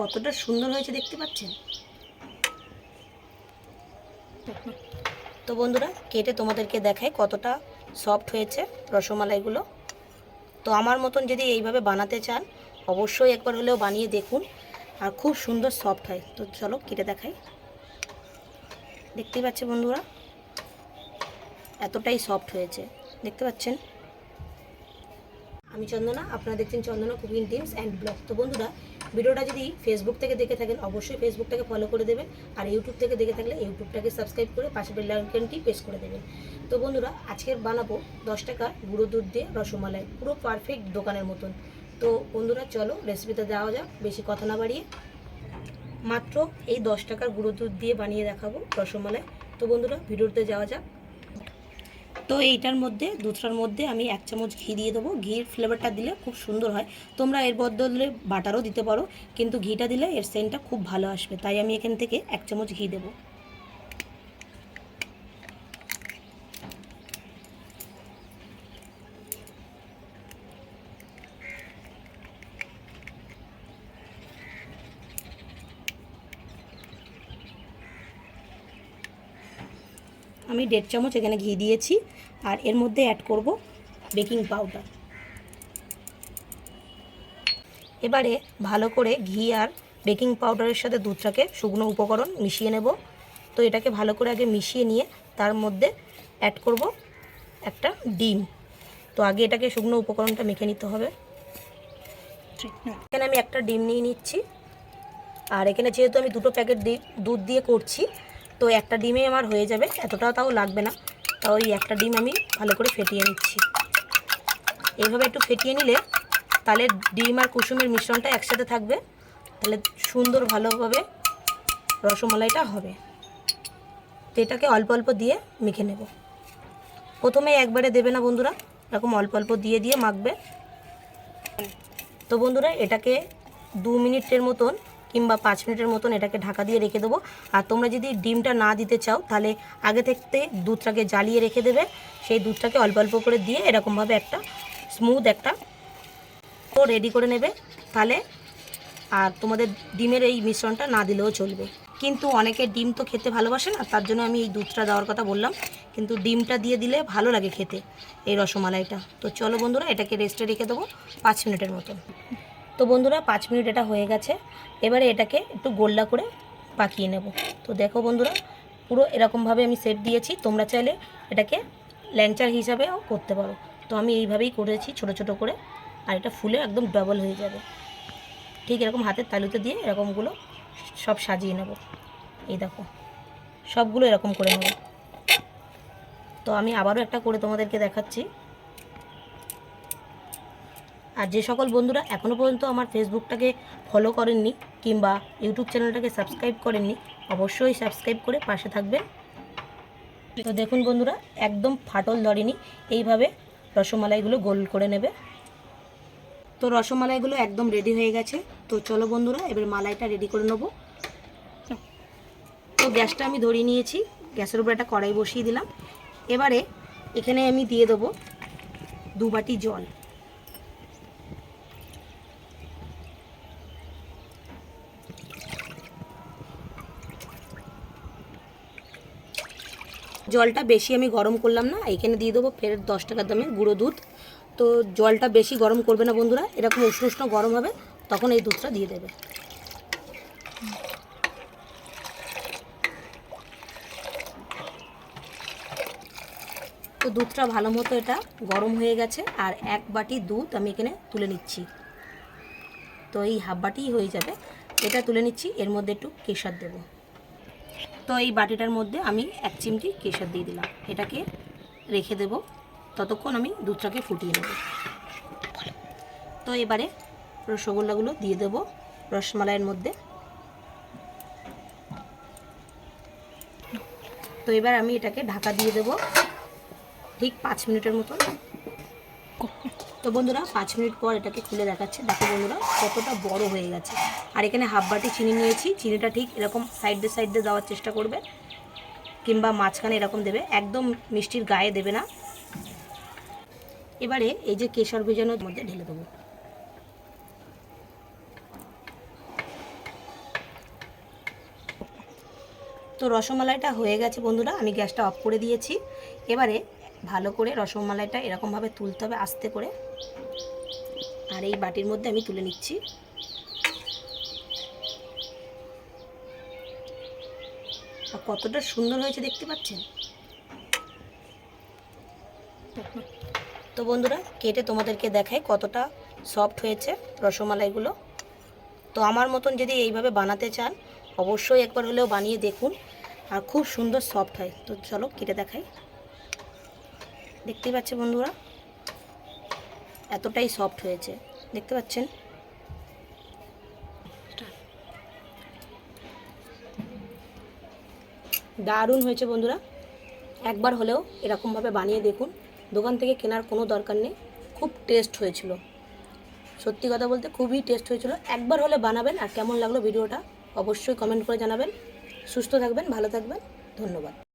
কতটা সুন্দর হয়েছে দেখতে পাচ্ছেন? তো বন্ধুরা, কেটে তোমাদেরকে দেখায় কতটা সফট হয়েছে রসমালাইগুলো। তো আমার মতন যদি এইভাবে বানাতে চান, অবশ্যই একবার হলেও বানিয়ে দেখুন, আর খুব সুন্দর সফট হয়। তো চলো কেটে দেখাই। দেখতেই পাচ্ছে বন্ধুরা, এতটাই সফট হয়েছে। দেখতে পাচ্ছেন? আমি চন্দনা, আপনারা দেখছেন Chandana cooking times and blog. তো বন্ধুরা ভিডিওটা যদি ফেসবুক থেকে দেখে থাকেন, অবশ্যই ফেসবুকটাকে ফলো করে দেবেন আর ইউটিউব থেকে দেখে থাকলে ইউটিউবটাকে সাবস্ক্রাইব করে পাশে বেল আইকনটি প্রেস করে দেবেন। তো বন্ধুরা, আজকের বানাবো দশ টাকা গুঁড়ো দুধ দিয়ে রসমালাই, পুরো পারফেক্ট দোকানের মতন। তো বন্ধুরা, চলো রেসিপিতে দেওয়া যাক, বেশি কথা না বাড়িয়ে। মাত্র এই দশ টাকার গুঁড়ো দুধ দিয়ে বানিয়ে দেখাবো রসমালাই। তো বন্ধুরা, ভিডিওতে যাওয়া যাক। তো এইটার মধ্যে, দুধটার মধ্যে আমি এক চামচ ঘি দিয়ে দেবো। ঘির ফ্লেভারটা দিলে খুব সুন্দর হয়। তোমরা এর বদলে বাটারও দিতে পারো, কিন্তু ঘিটা দিলে এর সেন্টটা খুব ভালো আসবে। তাই আমি এখান থেকে এক চামচ ঘি দেবো। আমি দেড় চামচ এখানে ঘি দিয়েছি আর এর মধ্যে অ্যাড করব বেকিং পাউডার এবারে ভালো করে ঘি আর বেকিং পাউডারের সাথে দুধটাকে শুকনো উপকরণ মিশিয়ে নেব। তো এটাকে ভালো করে আগে মিশিয়ে নিয়ে তার মধ্যে অ্যাড করব একটা ডিম। তো আগে এটাকে শুকনো উপকরণটা মেখে নিতে হবে। এখানে আমি একটা ডিম নিয়ে নিচ্ছি। আর এখানে যেহেতু আমি দুটো প্যাকেট দুধ দিয়ে করছি তো একটা ডিমে আমার হয়ে যাবে এতটা তাও লাগবে না। তাও এই একটা ডিম আমি ভালো করে ফেটিয়ে নিচ্ছি। এইভাবে একটু ফেটিয়ে নিলে তাহলে ডিম আর কুসুমের মিশ্রণটা একসাথে থাকবে, তাহলে সুন্দর ভালোভাবে রসমালাইটা হবে। তো এটাকে অল্প অল্প দিয়ে মেখে নেব। প্রথমে একবারে দেবে না বন্ধুরা, এরকম অল্প অল্প দিয়ে দিয়ে মাখবে। তো বন্ধুরা, এটাকে দু মিনিটের মতন কিংবা পাঁচ মিনিটের মতন এটাকে ঢাকা দিয়ে রেখে দেবো। আর তোমরা যদি ডিমটা না দিতে চাও, তাহলে আগে থাকতে দুধটাকে জ্বালিয়ে রেখে দেবে। সেই দুধটাকে অল্প অল্প করে দিয়ে এরকমভাবে একটা স্মুথ একটা তো রেডি করে নেবে। তাহলে আর তোমাদের ডিমের এই মিশ্রণটা না দিলেও চলবে। কিন্তু অনেকে ডিম তো খেতে ভালোবাসে না, তার জন্য আমি এই দুধটা দেওয়ার কথা বললাম। কিন্তু ডিমটা দিয়ে দিলে ভালো লাগে খেতে এই রসমালাইটা। তো চলো বন্ধুরা, এটাকে রেস্টে রেখে দেবো পাঁচ মিনিটের মতন। তো বন্ধুরা, পাঁচ মিনিট এটা হয়ে গেছে। এবারে এটাকে একটু গোল্লা করে পাকিয়ে নেব। তো দেখো বন্ধুরা, পুরো এরকমভাবে আমি সেট দিয়েছি। তোমরা চাইলে এটাকে ল্যাংচার হিসাবেও করতে পারো। তো আমি এইভাবেই করেছি ছোট ছোট করে, আর এটা ফুলে একদম ডবল হয়ে যাবে। ঠিক এরকম হাতের তালুতে দিয়ে এরকমগুলো সব সাজিয়ে নেব। এই দেখো, সবগুলো এরকম করে নেব। তো আমি আবারও একটা করে তোমাদেরকে দেখাচ্ছি। আর যে সকল বন্ধুরা এখনও পর্যন্ত আমার ফেসবুকটাকে ফলো করেননি কিংবা ইউটিউব চ্যানেলটাকে সাবস্ক্রাইব করেননি, অবশ্যই সাবস্ক্রাইব করে পাশে থাকবেন। তো দেখুন বন্ধুরা, একদম ফাটল ধরেনি। এইভাবে রসমালাইগুলো গোল করে নেবে। তো রসমালাইগুলো একদম রেডি হয়ে গেছে। তো চলো বন্ধুরা, এবার মালাইটা রেডি করে নেব। তো গ্যাসটা আমি ধরিয়ে নিয়েছি। গ্যাসের উপর একটা কড়াই বসিয়ে দিলাম। এবারে এখানে আমি দিয়ে দেবো দু বাটি জল। জলটা বেশি আমি গরম করলাম না, এখানে দিয়ে দেবো ফের দশ টাকার দামে গুঁড়ো দুধ। তো জলটা বেশি গরম করবে না বন্ধুরা, এরকম উষ্ণ উষ্ণ গরম হবে, তখন এই দুধটা দিয়ে দেবে। তো দুধটা ভালো মতো এটা গরম হয়ে গেছে, আর এক বাটি দুধ আমি এখানে তুলে নিচ্ছি। তো এই হাফ বাটিই হয়ে যাবে, এটা তুলে নিচ্ছি, এর মধ্যে একটু কেশর দেবো। তো এই বাটিটার মধ্যে আমি এক চিমটি কেশর দিয়ে দিলাম। এটাকে রেখে দেব। ততক্ষণ আমি দুধটাকে ফুটিয়ে নেব। তো এবারে রসগোল্লাগুলো দিয়ে দেব রসমালাইয়ের মধ্যে। তো এবার আমি এটাকে ঢাকা দিয়ে দেব ঠিক পাঁচ মিনিটের মতো তো বন্ধুরা, পাঁচ মিনিট পর এটাকে খুলে দেখাচ্ছে। দেখো বন্ধুরা, কতটা বড় হয়ে গেছে। আর এখানে হাফ বাটি চিনি নিয়েছি। চিনিটা ঠিক এরকম সাইড দিয়ে সাইড দিয়ে দেওয়ার চেষ্টা করবে। কিংবা মাঝখানে এরকম দেবে। একদম মিষ্টির গায়ে দেবে না। এবারে এই যে কেশর ভেজানোর মধ্যে ঢেলে দেবো। তো রসমালাইটা হয়ে গেছে বন্ধুরা, আমি গ্যাসটা অফ করে দিয়েছি। এবারে ভালো করে রসমালাইটা এরকমভাবে তুলতে হবে আস্তে করে। আর এই বাটির মধ্যে আমি তুলে নিচ্ছি। আর কতটা সুন্দর হয়েছে দেখতে পাচ্ছেন? তো বন্ধুরা, কেটে তোমাদেরকে দেখাই কতটা সফট হয়েছে রসমালাইগুলো। তো আমার মতন যদি এইভাবে বানাতে চান, অবশ্যই একবার হলেও বানিয়ে দেখুন, আর খুব সুন্দর সফট হয়। তো চলো কেটে দেখাই। দেখতেই পাচ্ছে বন্ধুরা, এতটাই সফট হয়েছে। দেখতে পাচ্ছেন? দারুণ হয়েছে বন্ধুরা। একবার হলেও এরকমভাবে বানিয়ে দেখুন। দোকান থেকে কেনার কোনো দরকার নেই। খুব টেস্ট হয়েছিল। সত্যি কথা বলতে খুবই টেস্ট হয়েছিল। একবার হলে বানাবেন আর কেমন লাগল ভিডিওটা অবশ্যই কমেন্ট করে জানাবেন। সুস্থ থাকবেন, ভালো থাকবেন। ধন্যবাদ।